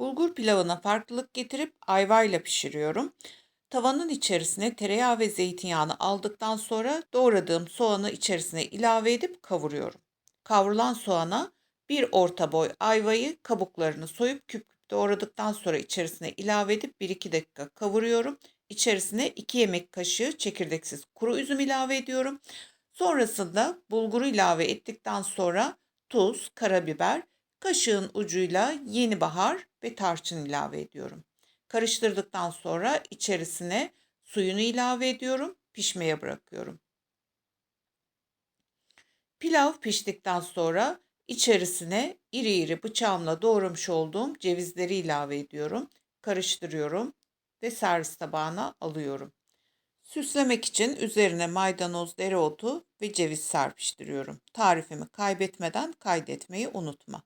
Bulgur pilavına farklılık getirip ayvayla pişiriyorum. Tavanın içerisine tereyağı ve zeytinyağını aldıktan sonra doğradığım soğanı içerisine ilave edip kavuruyorum. Kavrulan soğana bir orta boy ayvayı kabuklarını soyup küp küp doğradıktan sonra içerisine ilave edip 1-2 dakika kavuruyorum. İçerisine 2 yemek kaşığı çekirdeksiz kuru üzüm ilave ediyorum. Sonrasında bulguru ilave ettikten sonra tuz, karabiber, kaşığın ucuyla yeni bahar ve tarçın ilave ediyorum. Karıştırdıktan sonra içerisine suyunu ilave ediyorum, pişmeye bırakıyorum. Pilav piştikten sonra içerisine iri iri bıçağımla doğramış olduğum cevizleri ilave ediyorum. Karıştırıyorum ve servis tabağına alıyorum. Süslemek için üzerine maydanoz, dereotu ve ceviz serpiştiriyorum. Tarifimi kaybetmeden kaydetmeyi unutma.